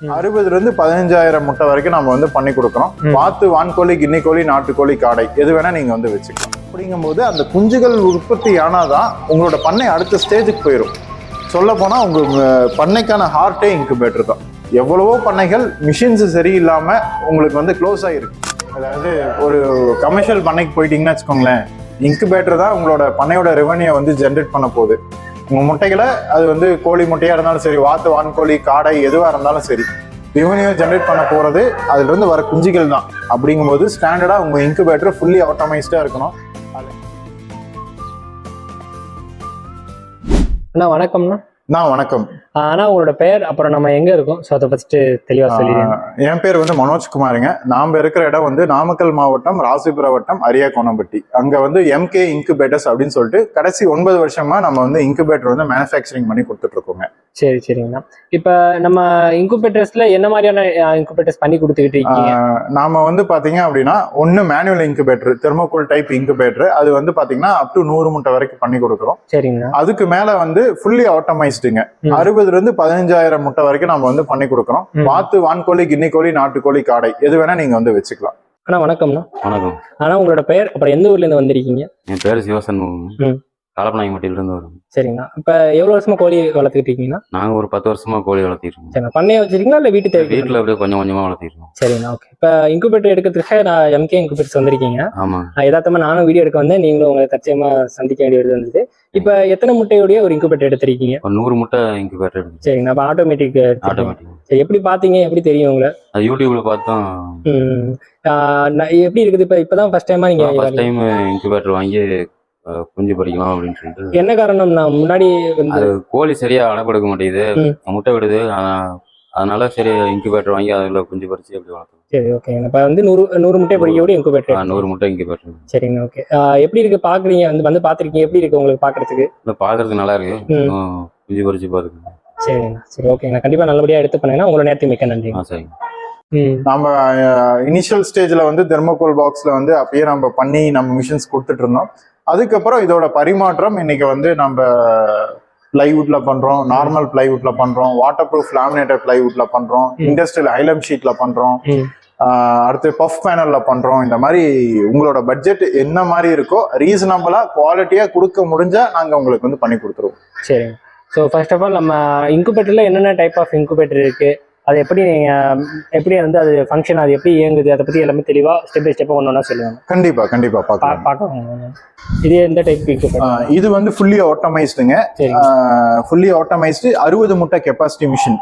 அறுபதுல இருந்து பதினஞ்சாயிரம் முட்டை வரைக்கும் நம்ம வந்து பண்ணி கொடுக்குறோம். ம். வாத்து வான்கோழி கின்னிக்கோழி நாட்டுக்கோழி காடை எது வேணா நீங்க வந்து வச்சுக்கலாம். அப்படிங்கும்போது அந்த குஞ்சுகள் உற்பத்தி ஆனாதான் உங்களோட பண்ணை அடுத்த ஸ்டேஜுக்கு போயிடும் சொல்ல போனா உங்க பண்ணைக்கான ஹார்ட்டே இன்குபேட்டர் தான். எவ்வளவோ பண்ணைகள் மிஷின்ஸ் சரியில்லாம உங்களுக்கு வந்து க்ளோஸ் ஆகிருக்கு அதாவது ஒரு கமர்ஷியல் பண்ணைக்கு போயிட்டீங்கன்னா வச்சுக்கோங்களேன் இன்குபேட்டர் தான் உங்களோட பண்ணையோட ரெவன்யூ வந்து ஜென்ரேட் பண்ண போகுது. முட்டைகளை அது வந்து கோழி முட்டையா இருந்தாலும் சரி வாத்து வான்கோழி காடை எதுவா இருந்தாலும் சரி ரெவன்யூ ஜென்ரேட் பண்ண போறது அதுல இருந்து வர குஞ்சுகள் தான். அப்படிங்கும்போது ஸ்டாண்டர்டா உங்க இன்குபேட்டர் ஃபுல்லி ஆட்டோமைஸ்டா இருக்கணும். அண்ணா வணக்கம்ண்ணா. நான் வணக்கம். அண்ணா உங்களோட பெயர் அப்புறம் நம்ம எங்க இருக்கோம்? ஸோ அதை ஃபர்ஸ்ட் தெளிவா சொல்லிடுங்க. என் பேர் வந்து மனோஜ்குமாருங்க நாம இருக்கிற இடம் வந்து நாமக்கல் மாவட்டம் ராசிபுரம் வட்டம் அரியாக்கோணம்பட்டி. அங்க வந்து எம்கே இன்குபேட்டர்ஸ் அப்படின்னு சொல்லிட்டு கடைசி ஒன்பது வருஷமா நம்ம வந்து இன்குபேட்டர் வந்து மேனுஃபேக்சரிங் பண்ணி கொடுத்துட்டு இருக்கோங்க சரி சரிங்கண்ணா. இப்போ நம்ம இன்குபேட்டர்ஸ்ல என்ன மாதிரியான இன்குபேட்டர்ஸ் பண்ணி கொடுத்துக்கிட்டு இருக்கீங்க? நாம வந்து பாத்தீங்க அப்படின்னா ஒன்னு manual incubator thermocol type incubator அது வந்து பாத்தீங்கன்னா அப் டு நூறு முட்டை வரைக்கும் பண்ணி கொடுக்குறோம். சரிங்கண்ணா. அதுக்கு மேல வந்து ஃபுல்லி ஆட்டோமைஸ்டுங்க ம். இருந்து பதினஞ்சாயிரம் முட்டை வரைக்கும் நம்ம வந்து பண்ணி கொடுக்குறோம். வாத்து வான்கோழி கின்னிக்கோழி நாட்டுக்கோழி காடை எது வேணா நீங்க வந்து வச்சுக்கலாம். அண்ணா வணக்கம்ண்ணா. வணக்கம். ஆனா உங்களோட பெயர் அப்புறம் எந்த ஊர்ல இருந்து வந்திருக்கீங்க? என் பேர் சிவசண்முகம் ம். காலப்பநாயகம்பட்டியிலிருந்து வரும். சரிங்கண்ணா. இப்போ எவ்வளவு வருஷமா கோழி வளர்த்துக்கிட்டு இருக்கீங்கன்னா நாங்க ஒரு பத்து வருஷமா கோழி வளர்த்திட்டு இருக்கோம் சரிண்ணா. பண்ணைய வச்சிருக்கீங்களா இல்லை வீட்டு தேவைக்கு வீட்டுல அப்படியே கொஞ்சம் கொஞ்சமா வளர்த்திட்டு இருக்கோம் சரிண்ணா ஓகே இப்போ இன்குபேட்டர் எடுக்கிறதுக்காக நான் எம்கே இன்குபேட்டர்ஸ் வந்திருக்கீங்க. ஆமா. நான் யதார்த்தமா நானும் வீடியோ எடுக்க வந்தேன். நீங்களும் உங்களை தற்சயமா சந்திக்க வேண்டியது வந்தது. இப்போ எத்தனை முட்டையுடைய ஒரு இன்குபேட்டர் எடுத்திருக்கீங்க? ஒரு நூறு முட்டை இன்குபேட்டர் இருக்கு சரிங்கண்ணா அப்போ ஆட்டோமேட்டிக் ஆட்டோமேட்டிக் சரி எப்படி பார்த்தீங்க? எப்படி தெரியும் உங்களை? அது யூடியூப்ல பார்த்தோம் எப்படி இருக்குது? இப்போ இப்போதான் ஃபர்ஸ்ட் டைமா நீங்க ஃபர்ஸ்ட் டைம் இன்குபேட்டர் வாங்கி குஞ்சு பறிக்கலாம் அப்படின்னு சொல்லிட்டு என்ன காரணம் நான் முன்னாடி வந்து அது கோழி சரியா அடைப்படுக்க மாட்டேங்குது. முட்டை விடுது. ஆனா- அதனால சரி இன்குபேட்டர் வாங்கி அதுல குஞ்சு பறிச்சு அப்படி வளர்த்தோம். சரி ஓகே இப்போ வந்து நூறு நூறு முட்டை ஆ, இன்குபேட்டர் நூறு முட்டை இன்குபேட்டர் சரிங்க ஓகே எப்படி இருக்கு? பாக்குறீங்க? வந்து வந்து பாத்திருக்கீங்க. எப்படி இருக்கு உங்களுக்கு பாக்குறதுக்கு? இல்ல பாக்குறதுக்கு நல்லா இருக்கு. குஞ்சு பறிச்சு பாருங்க. சரிங்கண்ணா சரி ஓகேங்கண்ணா கண்டிப்பா நல்லபடியா எடுத்து பண்ணீங்கன்னா உங்களோட நேரத்துக்கு மிக்க நன்றி. ஆ சரி ம். நம்ம இனிஷியல் ஸ்டேஜ்ல வந்து தெர்மோகோல் பாக்ஸ்ல வந்து அப்பயே நம்ம பண்ணி நம்ம மிஷின்ஸ் கொடுத்துட்டு இருந்தோம். அதுக்கப்புறம் இதோட பரிமாற்றம் இன்னைக்கு வந்து நம்ம பிளைவுட்ல பண்றோம். நார்மல் பிளைவுட்ல பண்றோம். வாட்டர் ப்ரூஃப் லேமினேட்டட் பிளைவுட்ல பண்றோம். இண்டஸ்ட்ரியல் ஐலம் ஷீட்ல பண்றோம். அடுத்து பஃப் பேனல்ல பண்றோம். இந்த மாதிரி உங்களோட பட்ஜெட் என்ன மாதிரி இருக்கோ ரீசனபிளா குவாலிட்டியா கொடுக்க முடிஞ்சா நாங்க உங்களுக்கு வந்து பண்ணி கொடுத்துருவோம். சரிங்க. ஸோ ஃபர்ஸ்ட் ஆஃப் ஆல் நம்ம இன்குபேட்டர்ல என்னென்ன டைப் ஆஃப் இன்குபேட்டர் இருக்கு? அது எப்படி எப்படி வந்து அது ஃபங்க்ஷன் அது எப்படி இயங்குது அதை பத்தி எல்லாமே தெளிவா ஸ்டெப் பை ஸ்டெப்பா ஒன்று ஒன்றா சொல்லுவாங்க கண்டிப்பா கண்டிப்பா பார்க்கலாம் பார்க்கலாம் இது எந்த டைப் இது வந்து ஃபுல்லி ஆட்டோமைஸ்டுங்க ஃபுல்லி ஆட்டோமைஸ்டு அறுபது முட்டை கெப்பாசிட்டி மிஷின்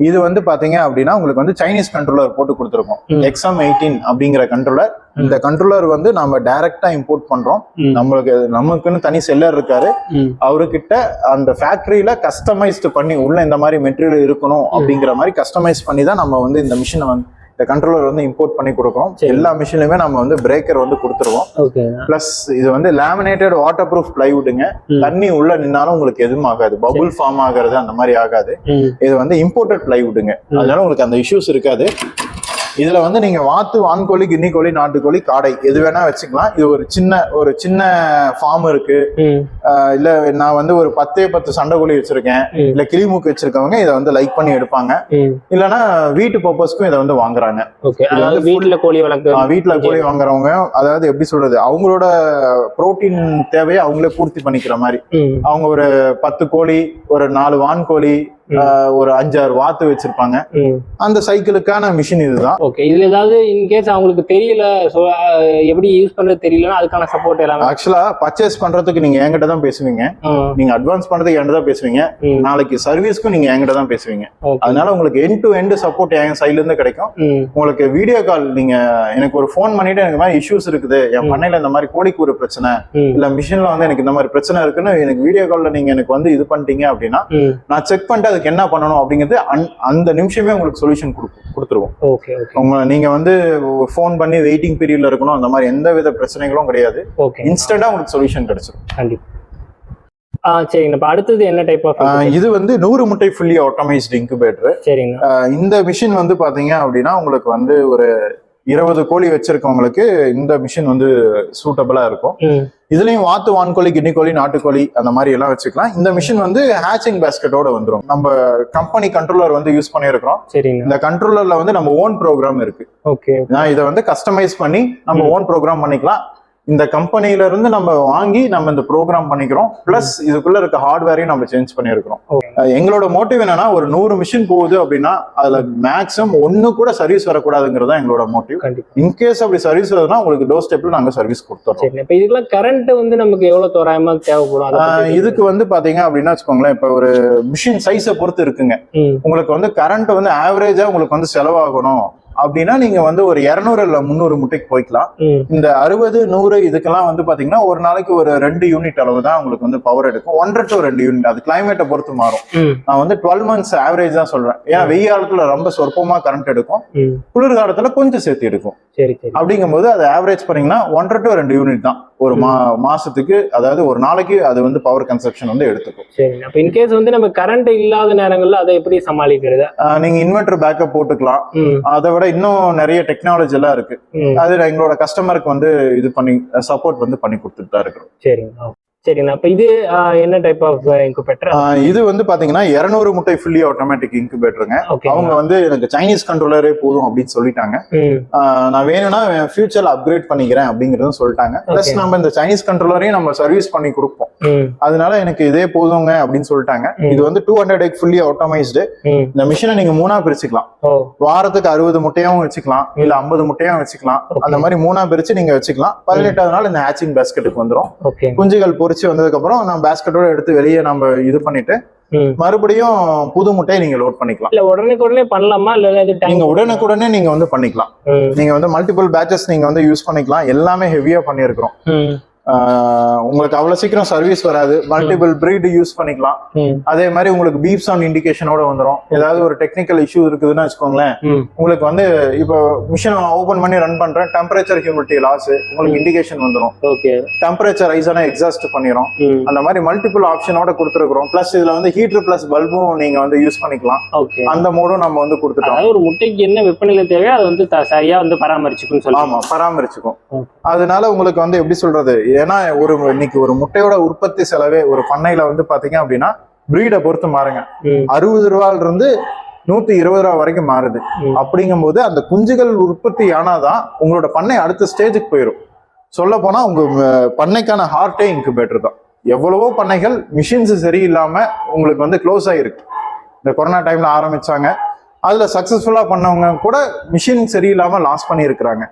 இது வந்து பாத்தீங்க அப்படின்னா உங்களுக்கு வந்து சைனீஸ் கண்ட்ரோலர் போட்டு கொடுத்துருக்கோம். எக்ஸாம் எயிட்டீன் அப்படிங்கிற கண்ட்ரோலர் இந்த கண்ட்ரோலர் வந்து நம்ம டைரக்டா இம்போர்ட் பண்றோம். நம்மளுக்கு நமக்குன்னு தனி செல்லர் இருக்காரு. அவர்கிட்ட அந்த ஃபேக்டரியில கஸ்டமைஸ்டு பண்ணி உள்ள இந்த மாதிரி மெட்டீரியல் இருக்கணும் அப்படிங்கிற மாதிரி கஸ்டமைஸ் பண்ணி தான் நம்ம வந்து இந்த மிஷினை வந்து இந்த கண்ட்ரோலர் வந்து இம்போர்ட் பண்ணி கொடுக்குறோம். எல்லா மிஷின்லயுமே நம்ம வந்து பிரேக்கர் வந்து கொடுத்துருவோம். பிளஸ் இது வந்து லேமினேட்டட் வாட்டர் ப்ரூஃப் பிளைவுட்டுங்க. தண்ணி உள்ள நின்னாலும் உங்களுக்கு எதுவும் ஆகாது. பபுள் ஃபார்ம் ஆகுறது அந்த மாதிரி ஆகாது. இது வந்து இம்போர்ட்டட் பிளைவுட்டுங்க. அதனால உங்களுக்கு அந்த இஷ்யூஸ் இருக்காது. இதுல வந்து நீங்க வாத்து வான்கோழி கின்னிக்கோழி நாட்டுக்கோழி காடை எது வேணா வச்சுக்கலாம். இது ஒரு சின்ன ஒரு சின்ன ஃபார்ம் இருக்கு. இல்ல நான் வந்து ஒரு பத்தே பத்து சண்டைக்கோழி வச்சிருக்கேன். இல்ல கிளிமூக்கு வச்சிருக்கவங்க இதை வந்து லைக் பண்ணி எடுப்பாங்க. ம். இல்லைன்னா வீட்டு பர்பஸ்க்கும் இதை வந்து வாங்குறாங்க. வீட்டுல கோழி வளர்க்க வீட்டுல கோழி வாங்குறவங்க அதாவது எப்படி சொல்றது அவங்களோட புரோட்டீன் தேவையை அவங்களே பூர்த்தி பண்ணிக்கிற மாதிரி. அவங்க ஒரு பத்து கோழி ஒரு நாலு வான்கோழி ஒரு அஞ்சாறு வாத்து வச்சிருப்பாங்க. அந்த சைக்கிளுக்கான மிஷின் இதுதான். ஓகே இதுல ஏதாவது இன்கேஸ் அவங்களுக்கு தெரியல ஸோ எப்படி யூஸ் பண்றது தெரியலன்னா அதுக்கான சப்போர்ட் எல்லாமே. ஆக்சுவலா பர்ச்சேஸ் பண்றதுக்கு நீங்க என்கிட்ட தான் பேசுவீங்க. நீங்க அட்வான்ஸ் பண்றதுக்கு என்கிட்ட தான் பேசுவீங்க. நாளைக்கு சர்வீஸ்க்கும் நீங்க என்கிட்ட தான் பேசுவீங்க. அதனால உங்களுக்கு எண்ட் டு எண்ட் சப்போர்ட் என் சைட்ல இருந்து கிடைக்கும். உங்களுக்கு வீடியோ கால் நீங்க எனக்கு ஒரு ஃபோன் பண்ணிட்டு எனக்கு மாதிரி இஷ்யூஸ் இருக்குது. என். பண்ணையில இந்த மாதிரி கோழிக்கு ஒரு பிரச்சனை. இல்ல மிஷின்ல வந்து எனக்கு இந்த மாதிரி பிரச்சனை இருக்குன்னு எனக்கு வீடியோ கால்ல நீங்க எனக்கு வந்து இது பண்ணிட்டீங்க அப்படின்னா. நான் செக் பண்ணிட்டு அதுக்கு என்ன பண்ணணும் அப்படிங்கிறது அந்- அந்த நிமிஷமே உங்களுக்கு சொல்யூஷன் கொடுத்துருவோம். ஓகே ஓகே உங்க நீங்க வந்து ஃபோன் பண்ணி வெயிட்டிங் பீரியட்ல இருக்கணும் அந்த மாதிரி எந்த வித பிரச்சனைகளும் கிடையாது. ஓகே இன்ஸ்டன்டா உங்களுக்கு சொல்யூஷன் கிடைச்சிரும். கண்டிப்பா. ஆ சரிங்க இப்போ அடுத்தது என்ன டைப் ஆஃப் இது வந்து நூறு முட்டை ஃபுல்லி ஆட்டோமைஸ்டு இன்குபேட்டர் சரிங்கண்ணா இந்த மிஷின் வந்து பாத்தீங்க அப்படின்னா உங்களுக்கு வந்து ஒரு இருபது கோழி வச்சிருக்கவங்களுக்கு இந்த மிஷின் வந்து சூட்டபிளா இருக்கும். இதுலயும் வாத்து வான்கோழி கிண்ணி கோழி நாட்டுக்கோழி அந்த மாதிரி எல்லாம் வச்சுக்கலாம். இந்த மிஷின் வந்து ஹேச்சிங் பேஸ்கெட்டோட வந்துரும். நம்ம கம்பெனி கண்ட்ரோலர் வந்து யூஸ் பண்ணியிருக்கிறோம். சரிங்கண்ணா இந்த கண்ட்ரோலர்ல வந்து நம்ம ஓன் ப்ரோக்ராம் இருக்கு. ஓகே நான் இதை வந்து கஸ்டமைஸ் பண்ணி நம்ம ஓன் ப்ரோக்ராம் பண்ணிக்கலாம். இந்த கம்பெனில இருந்து நம்ம வாங்கி நம்ம இந்த ப்ரோக்ராம் பண்ணிக்கிறோம். பிளஸ் இதுக்குள்ள இருக்க ஹார்ட்வேரையும் நம்ம சேஞ்ச். அஹ் எங்களோட மோட்டிவ் என்னன்னா ஒரு நூறு மிஷின் போகுது அப்படின்னா அதுல மேக்ஸிமம் ஒண்ணு கூட சர்வீஸ் வரக்கூடாதுங்கிறது தான் எங்களோட மோட்டிவ் இன்கேஸ் அப்படி சர்வீஸ் வருதுன்னா உங்களுக்கு டோர் ஸ்டெப்ல நாங்க சர்வீஸ் கொடுத்துறோம். இப்ப இதுக்கெல்லாம் கரண்ட் வந்து நமக்கு எவ்வளவு தோராயமா தேவைப்படும்? இதுக்கு வந்து பாத்தீங்க அப்படின்னா வச்சுக்கோங்களேன் இப்ப ஒரு மிஷின் சைஸை பொறுத்து இருக்குங்க. உங்களுக்கு வந்து கரண்ட் வந்து ஆவரேஜா உங்களுக்கு வந்து செலவாகணும். அப்படின்னா நீங்க வந்து ஒரு இரநூறு இல்ல முந்நூறு முட்டைக்கு போய்க்கலாம். இந்த அறுபது நூறு இதுக்கெல்லாம் வந்து பாத்தீங்கன்னா ஒரு நாளைக்கு ஒரு ரெண்டு யூனிட் அளவு தான் உங்களுக்கு வந்து பவர் எடுக்கும். ஒன்றரை டு ரெண்டு யூனிட் அது கிளைமேட்டை பொறுத்து மாறும். நான் வந்து டுவெல் மந்த்ஸ் ஆவரேஜ் தான் சொல்றேன். ஏன்னா வெய்ய காலத்துல ரொம்ப சொற்பமா கரண்ட் எடுக்கும். ம். குளிர் காலத்துல கொஞ்சம் சேர்த்து எடுக்கும். அப்படிங்கும்போது அதை ஆவரேஜ் பண்ணீங்கன்னா ஒன்றரை டு ரெண்டு யூனிட் தான். ஒரு மா. மாசத்துக்கு அதாவது ஒரு நாளைக்கு அது வந்து பவர் கன்சப்ஷன் வந்து எடுத்துக்கும். சரி அப்ப இன்கேஸ் வந்து நம்ம கரண்ட் இல்லாத நேரங்கள்ல அதை எப்படி சமாளிக்கிறது? நீங்க இன்வெர்டர் பேக்கப் போட்டுக்கலாம். அதை விட இன்னும் நிறைய டெக்னாலஜி எல்லாம் இருக்கு. அது எங்களோட கஸ்டமருக்கு வந்து இது பண்ணி சப்போர்ட் வந்து பண்ணி கொடுத்துட்டு தான் இருக்கிறோம் சரிங்கண்ணா சரிங்கண்ணா. அப்ப இது என்ன டைப் ஆஃப் இன்குபேட்டர் இது வந்து பாத்தீங்கன்னா 200 முட்டை ஃபுல்லி ஆட்டோமேட்டிக் இன்குபேட்டருங்க அவங்க வந்து எனக்கு சைனீஸ் கண்ட்ரோலரே போதும் அப்படின்னு சொல்லிட்டாங்க. நான் வேணும்னா ஃபியூச்சர்ல அப்கிரேட் பண்ணிக்கிறேன் அப்படிங்கறதும் சொல்லிட்டாங்க. ப்ளஸ். நம்ம இந்த சைனீஸ் கண்ட்ரோலரையும் நம்ம சர்வீஸ் பண்ணி கொடுப்போம். அதனால எனக்கு இதே போதுங்க அப்படின்னு சொல்லிட்டாங்க. இது வந்து two hundred egg fully automised இந்த மிஷினை நீங்க மூணா பிரிச்சுக்கலாம். வாரத்துக்கு அறுபது முட்டையாவும் வச்சுக்கலாம். இல்ல ஐம்பது முட்டையாவும் வச்சுக்கலாம். அந்த மாதிரி மூணா பிரிச்சு நீங்க வச்சுக்கலாம். பதினெட்டாவது நாள் இந்த ஹேச்சிங் பேஸ்கெட்டுக்கு வந்துரும். ஓகே குஞ்சுகள் பொரிச்சு வந்ததுக்கு அப்புறம் நம்ம பேஸ்கெட்டோட எடுத்து வெளியே நம்ம இது பண்ணிட்டு மறுபடியும் புது முட்டையை நீங்க லோட் பண்ணிக்கலாம். இல்ல உடனுக்கு உடனே பண்ணலாமா? இல்ல நீங்க உடனுக்குடனே நீங்க வந்து பண்ணிக்கலாம். நீங்க வந்து மல்டிபிள் பேட்சஸ் நீங்க வந்து யூஸ் பண்ணிக்கலாம். எல்லாமே ஹெவியா பண்ணியிருக்கிறோம். ம். ஆஹ் உங்களுக்கு அவ்வளவு சீக்கிரம் சர்வீஸ் வராது. மல்டிபிள் பிரீடு யூஸ் பண்ணிக்கலாம். அதே மாதிரி உங்களுக்கு பீப் சவுண்ட் இண்டிகேஷனோட வந்துடும் ஏதாவது ஒரு டெக்னிக்கல் இஷ்யூ இருக்குதுன்னு வச்சுக்கோங்களேன். உங்களுக்கு வந்து இப்போ மிஷின் ஓபன் பண்ணி ரன் பண்றேன். டெம்பரேச்சர் ஹியூமிடிட்டி லாஸ் உங்களுக்கு இண்டிகேஷன் வந்துடும் ஓகே டெம்பரேச்சர் ரைஸ் ஆனா எக்ஸாஸ்ட் பண்ணிடும் ம். அந்த மாதிரி மல்டிபிள் ஆப்ஷனோட கொடுத்துருக்குறோம். ப்ளஸ் இதுல வந்து ஹீட்டர் பிளஸ் பல்பும் நீங்க வந்து யூஸ் பண்ணிக்கலாம். அந்த மோடும் நம்ம வந்து கொடுத்துட்டோம். ஒரு முட்டைக்கு என்ன வெப்பநிலை தேவையோ அதை வந்து சரியா வந்து பராமரிச்சுக்குன்னு சொல்லலாம் ஆமா பராமரிச்சுக்கும். அதனால உங்களுக்கு வந்து எப்படி சொல்றது? ஏன்னா ஒரு இன்னைக்கு ஒரு முட்டையோட உற்பத்தி செலவே ஒரு பண்ணையில வந்து பாத்தீங்க அப்படின்னா பிரீடை பொறுத்து மாறுங்க. அறுபது ரூபாயில இருந்து நூத்தி இருபது ரூபா வரைக்கும் மாறுது. ம். அப்படிங்கும்போது அந்த குஞ்சுகள் உற்பத்தி ஆனாதான் உங்களோட பண்ணை அடுத்த ஸ்டேஜுக்கு போயிடும் சொல்ல போனா உங்க பண்ணைக்கான ஹார்ட்டே இன்குபேட்டர் தான். எவ்வளவோ பண்ணைகள் மிஷின்ஸ் சரியில்லாம உங்களுக்கு வந்து க்ளோஸ் ஆயிருக்கு. இந்த கொரோனா டைம்ல ஆரம்பிச்சாங்க. அதுல சக்சஸ்ஃபுல்லா பண்ணவங்க கூட மிஷின் சரியில்லாம லாஸ் பண்ணி இருக்கிறாங்க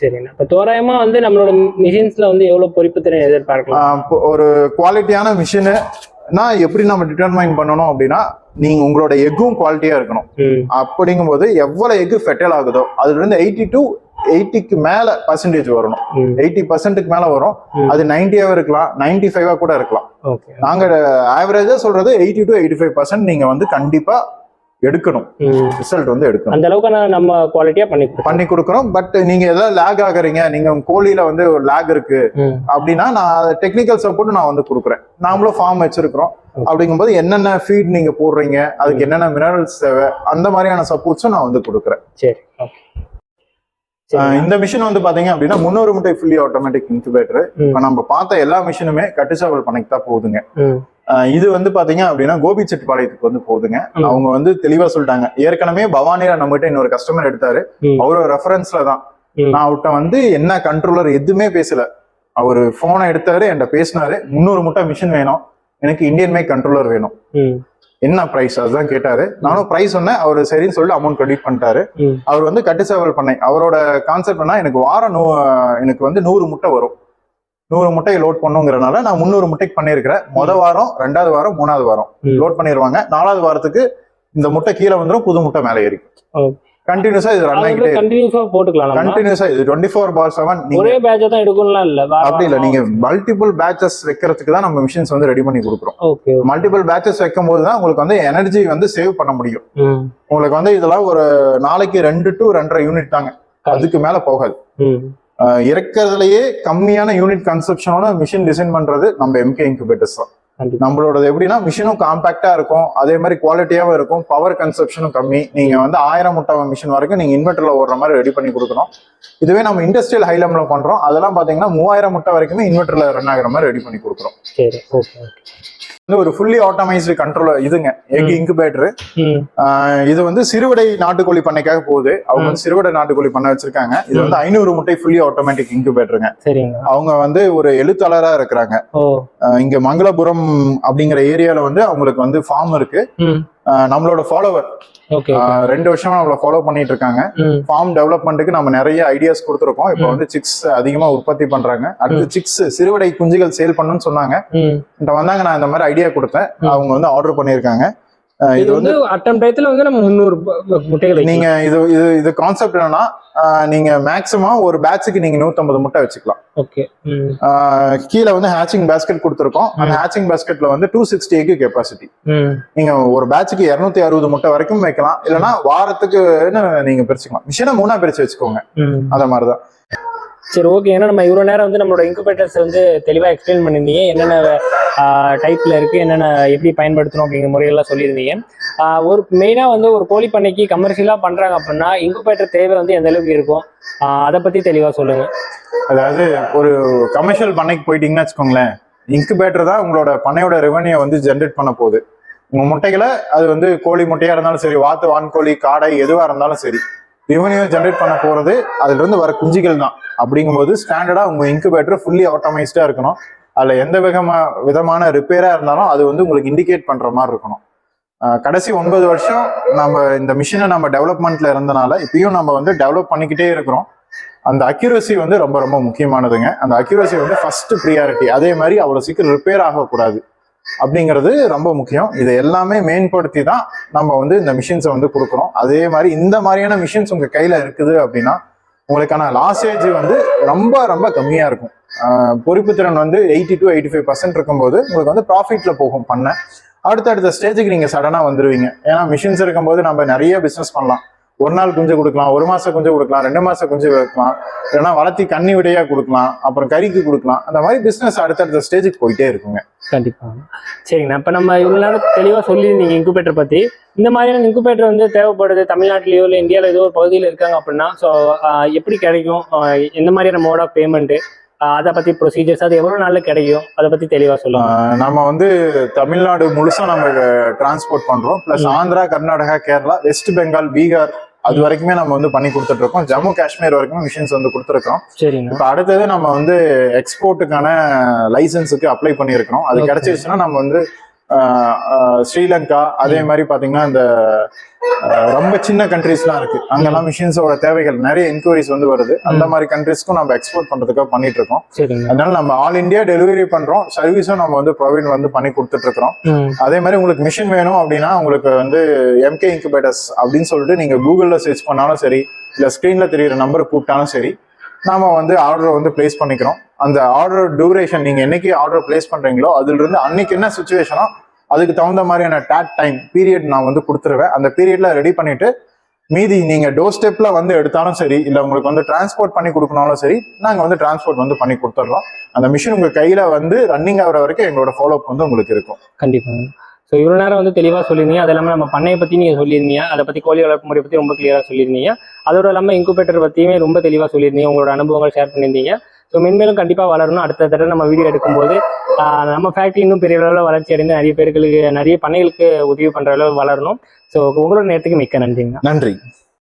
சரிண்ணா. இப்ப தோராயமா வந்து நம்மளோட மிஷின்ஸ்ல வந்து எவ்வளவு பொறிப்பு திறன் எதிர்பார்க்கலாம்? ஒரு குவாலிட்டியான மிஷினு நான் எப்படி நம்ம டிட்டர்மைன் பண்ணணும் அப்படின்னா நீங்க உங்களோட எக்கும் குவாலிட்டியா இருக்கணும். ம். அப்படிங்கும்போது எவ்வளவு எக்கு ஃபெட்டல் ஆகுதோ அதுல இருந்து எயிட்டி டு எயிட்டிக்கு மேல பர்சன்டேஜ் வரணும். எயிட்டி பர்சன்ட்டுக்கு மேல வரும். அது நைன்டியாவும் இருக்கலாம் நைன்டி ஃபைவா கூட இருக்கலாம். நாங்க ஆவரேஜா சொல்றது eighty to eighty five percent நீங்க வந்து கண்டிப்பா எடுக்கணும். ரிசல்ட் வந்து எடுக்கணும். அந்த அளவுக்கு நம்ம குவாலிட்டியா பண்ணி பண்ணி கொடுக்குறோம் பட் நீங்க ஏதாவது லேக் ஆகுறீங்க நீங்க கோழியில வந்து லேக் இருக்கு அப்படின்னா நான் டெக்னிக்கல் சப்போர்ட் நான் வந்து கொடுக்குறேன். நாமளும் ஃபார்ம் வச்சிருக்கிறோம். அப்படிங்கும்போது என்னென்ன ஃபீட் நீங்க போடுறீங்க அதுக்கு என்னென்ன மினரல்ஸ் தேவை அந்த மாதிரியான சப்போர்ட்ஸும் நான் வந்து கொடுக்குறேன். சரி இந்த மிஷின் வந்து பாத்தீங்க அப்படின்னா முன்னூறு முட்டை ஃபுல்லி ஆட்டோமேட்டிக் இன்குபேட்டர். இப்போ நம்ம பார்த்த எல்லா மிஷினுமே கட்டுச்சாவல் பண்ணைக்கு தான் போகுதுங்க. இது வந்து பாத்தீங்க அப்படின்னா கோபிச்செட்டிப்பாளையத்துக்கு வந்து போகுதுங்க. அவங்க வந்து தெளிவா சொல்லிட்டாங்க. ஏற்கனவே பவானியில நம்மகிட்ட இன்னொரு கஸ்டமர் எடுத்தாரு. அவரோட ரெஃபரன்ஸ்ல தான். நான் அவர்கிட்ட வந்து என்ன கண்ட்ரோலர் எதுவுமே பேசல. அவர் போனை எடுத்தாரு என்கிட்ட பேசினாரு. முந்நூறு முட்டை மிஷின் வேணும். எனக்கு இந்தியன் மேக் கண்ட்ரோலர் வேணும். என்ன பிரைஸ் அதுதான் கேட்டாரு. நானும் பிரைஸ் சொன்னேன். அவர் சரின்னு சொல்லிட்டு அமௌண்ட் கிரெடிட் பண்ணிட்டாரு. அவர் வந்து கட்டுச்சேவல் பண்ணை. அவரோட கான்செப்ட் எனக்கு வாரம் எனக்கு வந்து நூறு முட்டை வரும். நூறு முட்டையை லோட் பண்ணுங்கிறனால நான் முந்நூறு முட்டைக்கு பண்ணியிருக்கிறேன். முத வாரம் ரெண்டாவது வாரம் மூணாவது வாரம். லோட் பண்ணிடுவாங்க நாலாவது வாரத்துக்கு இந்த முட்டை கீழே வந்துடும் புது முட்டை மேலே ஏறி ஓ. கண்டினியூஸா இது ரன் ஆகிட்டே கண்டினியூஸா போட்டுக்கலாம் கண்டினியூஸா இது டுவெண்ட்டி ஃபோர் பார் செவன் ஒரே பேட்சா தான் எடுக்கணும்லாம் இல்ல அப்படி இல்ல. நீங்க மல்டிபிள் பேட்சஸ் வைக்கிறதுக்கு தான் நம்ம மிஷின்ஸ் வந்து ரெடி பண்ணி கொடுக்குறோம். ஓகே மல்டிபிள் பேட்சஸ் வைக்கும் போது தான் உங்களுக்கு வந்து எனர்ஜி வந்து சேவ் பண்ண முடியும். உங்களுக்கு வந்து இதெல்லாம் ஒரு நாளைக்கு ரெண்டு டு ரெண்டரை யூனிட் தாங்க. அதுக்கு மேல போகாது. இறக்கறதுலயே கம்மியான யூனிட் கன்சப்ஷனோட மிஷின் டிசைன் பண்றது நம்ம எம்கே இன்குபேட்டர்ஸ் தான். நம்மளோடது எப்படின்னா மிஷினும் காம்பாக்டா இருக்கும். அதே மாதிரி குவாலிட்டியாவும் இருக்கும். பவர் கன்சப்ஷனும் கம்மி. நீங்க வந்து ஆயிரம் முட்டை மிஷின் வரைக்கும் நீங்க இன்வெர்டர்ல ஓடுற மாதிரி ரெடி பண்ணி கொடுக்கணும். இதுவே நம்ம இண்டஸ்ட்ரியல் ஹைலம்ல பண்றோம். அதெல்லாம் பாத்தீங்கன்னா மூவாயிரம் முட்டை வரைக்குமே இன்வெர்டர்ல ரன் ஆகுற மாதிரி ரெடி பண்ணி கொடுக்குறோம். சரி ஓகே ஓகே வந்து ஒரு ஃபுல்லி ஆட்டோமைஸ்டு கண்ட்ரோல் இதுங்க எக் இன்குபேட்டர் இது வந்து சிறுவிடை நாட்டுக்கோழி பண்ணைக்காக போகுது. அவங்க வந்து சிறுவிடை நாட்டுக்கோழி பண்ண வச்சிருக்காங்க. இது வந்து ஐநூறு முட்டை ஃபுல்லி ஆட்டோமேட்டிக் இன்குபேட்டருங்க அவங்க வந்து ஒரு எழுத்தாளரா இருக்கிறாங்க. இங்க மங்களபுரம் அப்படிங்கிற ஏரியால வந்து அவங்களுக்கு வந்து ஃபார்ம் இருக்கு. நம்மளோட ஃபாலோவர் ரெண்டு வருஷமா நம்மள ஃபாலோ பண்ணிட்டு இருக்காங்க. ஃபார்ம் டெவலப்மெண்ட்டுக்கு நம்ம நிறைய ஐடியாஸ் கொடுத்துருக்கோம். இப்போ வந்து சிக்ஸ் அதிகமா உற்பத்தி பண்றாங்க. அடுத்து சிக்ஸ் சிறுவிடை குஞ்சுகள் சேல் பண்ணணும்னு சொன்னாங்க. வந்தாங்க நான் இந்த மாதிரி ஐடியா கொடுத்தேன். அவங்க வந்து ஆர்டர் பண்ணியிருக்காங்க. இது வந்து அட்டம் டயத்துல வந்து நம்ம முந்நூறு முட்டைகள். நீங்க இது இது இது கான்செப்ட் என்னன்னா நீங்க மேக்ஸிமம் ஒரு பேட்சுக்கு நீங்க 150 முட்டை வச்சுக்கலாம். ஓகே கீழே வந்து ஹேச்சிங் பேஸ்கெட் கொடுத்துருக்கோம். அந்த ஹேச்சிங் பேஸ்கெட்ல வந்து டூ சிக்ஸ்டி எக்கு கெப்பாசிட்டி நீங்க ஒரு பேட்சுக்கு இருநூத்தி அறுபது முட்டை வரைக்கும் வைக்கலாம். இல்லைன்னா வாரத்துக்குன்னு நீங்க பிரிச்சுக்கலாம். மிஷினை மூணா பிரிச்சு வச்சுக்கோங்க. அந்த மாதிரிதான். சரி ஓகே ஏன்னா நம்ம இவ்வளோ நேரம் வந்து நம்மளோட இன்குபேட்டர்ஸ் வந்து தெளிவாக எக்ஸ்பிளைன் பண்ணியிருந்தீங்க. என்னென்ன டைப்பில் இருக்குது என்னென்ன எப்படி பயன்படுத்தணும் அப்படிங்கிற முறையெல்லாம் சொல்லியிருந்தீங்க. ஆஹ் ஒரு மெயினாக வந்து ஒரு கோழி பண்ணைக்கு கமர்ஷியலாக பண்ணுறாங்க அப்படின்னா இன்குபேட்டர் தேவை வந்து எந்த அளவுக்கு இருக்கும்? அதை பற்றி தெளிவாக சொல்லுங்கள் அதாவது ஒரு கமர்ஷியல் பண்ணைக்கு போயிட்டீங்கன்னா வச்சுக்கோங்களேன் இன்குபேட்டர் தான் உங்களோட பண்ணையோட ரெவன்யூ வந்து ஜென்ரேட் பண்ண போகுது. உங்கள் முட்டைகளை அது வந்து கோழி முட்டையாக இருந்தாலும் சரி வாத்து வான்கோழி காடை எதுவாக இருந்தாலும் சரி ரெவன்யூ ஜென்ரேட் பண்ண போறது அதுல இருந்து வர குஞ்சுகள் தான். அப்படிங்கும்போது ஸ்டாண்டர்டா உங்க இன்குபேட்டர் ஃபுல்லி ஆட்டோமைஸ்டா இருக்கணும். அதுல எந்த விதமா விதமான ரிப்பேரா இருந்தாலும் அது வந்து உங்களுக்கு இண்டிகேட் பண்ற மாதிரி இருக்கணும். கடைசி ஒன்பது வருஷம் நம்ம இந்த மிஷினை நம்ம டெவலப்மெண்ட்ல இருந்தனால இப்பயும் நம்ம வந்து டெவலப் பண்ணிக்கிட்டே இருக்கிறோம். அந்த அக்யூரசி வந்து ரொம்ப ரொம்ப முக்கியமானதுங்க. அந்த அக்யூரசி வந்து ஃபர்ஸ்ட் ப்ரியாரிட்டி அதே மாதிரி அவ்வளோ சீக்கிரம் ரிப்பேர் ஆகக்கூடாது. அப்படிங்கிறது ரொம்ப முக்கியம். இதை எல்லாமே மேம்படுத்தி தான் நம்ம வந்து இந்த மிஷின்ஸை வந்து கொடுக்குறோம் அதே மாதிரி இந்த மாதிரியான மிஷின்ஸ் உங்கள் கையில் இருக்குது அப்படின்னா உங்களுக்கான லாசேஜ் வந்து ரொம்ப ரொம்ப கம்மியாக இருக்கும். பொறுப்புத்திறன் வந்து eighty to eighty five percent இருக்கும்போது உங்களுக்கு வந்து ப்ராஃபிட்டில் போகும் பண்ண. அடுத்தடுத்த ஸ்டேஜுக்கு நீங்கள் சடனாக வந்துடுவீங்க ஏன்னா மிஷின்ஸ் இருக்கும்போது நம்ம நிறைய பிஸ்னஸ் பண்ணலாம். ஒரு நாள் குஞ்சு கொடுக்கலாம் ஒரு மாசம் குஞ்சு கொடுக்கலாம் ரெண்டு மாசம் குஞ்சு கொடுக்கலாம் இல்லைன்னா வளர்த்தி கன்னி விடையா கொடுக்கலாம் அப்புறம் கறிக்கு கொடுக்கலாம் அந்த மாதிரி பிசினஸ் அடுத்தடுத்த ஸ்டேஜுக்கு போயிட்டே இருக்குங்க. கண்டிப்பாக சரிங்கண்ணா இப்போ நம்ம இவ்வளோ நேரம் தெளிவாக சொல்லியிருந்தீங்க இன்குபேட்டர் பற்றி இந்த மாதிரியான இன்குபேட்டர் வந்து தேவைப்படுது தமிழ்நாட்டிலேயோ இல்லை இந்தியாவில் ஏதோ ஒரு பகுதியில் இருக்காங்க அப்படின்னா ஸோ எப்படி கிடைக்கும்? எந்த மாதிரியான மோட் ஆஃப் பேமெண்ட்டு அதை பற்றி ப்ரொசீஜர்ஸ் அது எவ்வளோ நாளில் கிடைக்கும்? அதை தெளிவாக சொல்லுவாங்க ஆஹ் நம்ம வந்து தமிழ்நாடு முழுசா நம்ம டிரான்ஸ்போர்ட் பண்றோம். பிளஸ் ஆந்திரா கர்நாடகா கேரளா வெஸ்ட் பெங்கால் பீகார் அது வரைக்குமே நம்ம வந்து பண்ணி கொடுத்துட்டு இருக்கோம் ஜம்மு காஷ்மீர் வரைக்கும் மிஷின்ஸ் வந்து கொடுத்துருக்கோம். சரிங்க. இப்போ அடுத்தது நம்ம வந்து எக்ஸ்போர்ட்டுக்கான லைசன்ஸுக்கு அப்ளை பண்ணியிருக்கிறோம். அது. கிடைச்சிருச்சுன்னா நம்ம வந்து ஸ்ரீலங்கா அதே மாதிரி பாத்தீங்கன்னா இந்த ரொம்ப சின்ன கண்ட்ரீஸ்லாம் இருக்கு. அங்கெல்லாம் மிஷின்ஸோட தேவைகள் நிறைய என்கொயரிஸ் வந்து வருது. அந்த மாதிரி கண்ட்ரீஸ்க்கும் நம்ம எக்ஸ்போர்ட் பண்றதுக்காக பண்ணிட்டு இருக்கோம். அதனால நம்ம ஆல் இந்தியா டெலிவரி பண்றோம். சர்வீஸும் நம்ம வந்து ப்ரொவைட் வந்து பண்ணி கொடுத்துட்டு இருக்கிறோம். அதே மாதிரி உங்களுக்கு மிஷின் வேணும் அப்படின்னா உங்களுக்கு வந்து எம்கே இன்குபேட்டர்ஸ் அப்படின்னு சொல்லிட்டு நீங்க கூகுளில் சர்ச் பண்ணாலும் சரி இல்லை ஸ்க்ரீனில் தெரியுற நம்பர் கூப்பிட்டாலும் சரி நாம வந்து ஆர்டர் வந்து பிளேஸ் பண்ணிக்கிறோம். அந்த ஆர்டர் டியூரேஷன் நீங்க என்னைக்கு ஆர்டர் பிளேஸ் பண்றீங்களோ அதுல இருந்து அன்னைக்கு என்ன சுச்சுவேஷனோ அதுக்கு தகுந்த மாதிரியான டேட் டைம் பீரியட் நான் வந்து கொடுத்துருவேன். அந்த பீரியட்ல ரெடி பண்ணிட்டு மீதி நீங்க டோர் ஸ்டெப்ல வந்து எடுத்தாலும் சரி இல்ல உங்களுக்கு வந்து டிரான்ஸ்போர்ட் பண்ணி கொடுக்கணாலும் சரி நாங்க வந்து டிரான்ஸ்போர்ட் வந்து பண்ணி கொடுத்துட்றோம் அந்த மிஷின் உங்க கையில வந்து ரன்னிங் ஆகிற வரைக்கும் எங்களோட ஃபாலோ வந்து உங்களுக்கு இருக்கும். கண்டிப்பாக ஸோ இவ்வளோ நேரம் வந்து தெளிவாக சொல்லியிருந்தீங்க. அது இல்லாமல் நம்ம பண்ணையை பற்றி நீங்கள் சொல்லியிருந்தீங்க. அதை பற்றி கோழி வளர்ப்பு முறை பற்றி ரொம்ப கிளியராக சொல்லியிருந்தீங்க. அதோட இல்லாமல் இன்குபேட்டர் பற்றியுமே ரொம்ப தெளிவாக சொல்லியிருந்தீங்க. உங்களோட அனுபவங்கள் ஷேர் பண்ணியிருந்தீங்க. ஸோ மென்மேலும் கண்டிப்பாக வளரணும். அடுத்த தடவை நம்ம வீடியோ எடுக்கும்போது நம்ம ஃபேக்ட்ரி இன்னும் பெரிய அளவில் வளர்ச்சி அடைந்து நிறைய பேர்களுக்கு நிறைய பண்ணைகளுக்கு உதவி பண்ணுற அளவு வளரணும். ஸோ உங்களோட நேரத்துக்கு மிக்க நன்றிங்க. நன்றி.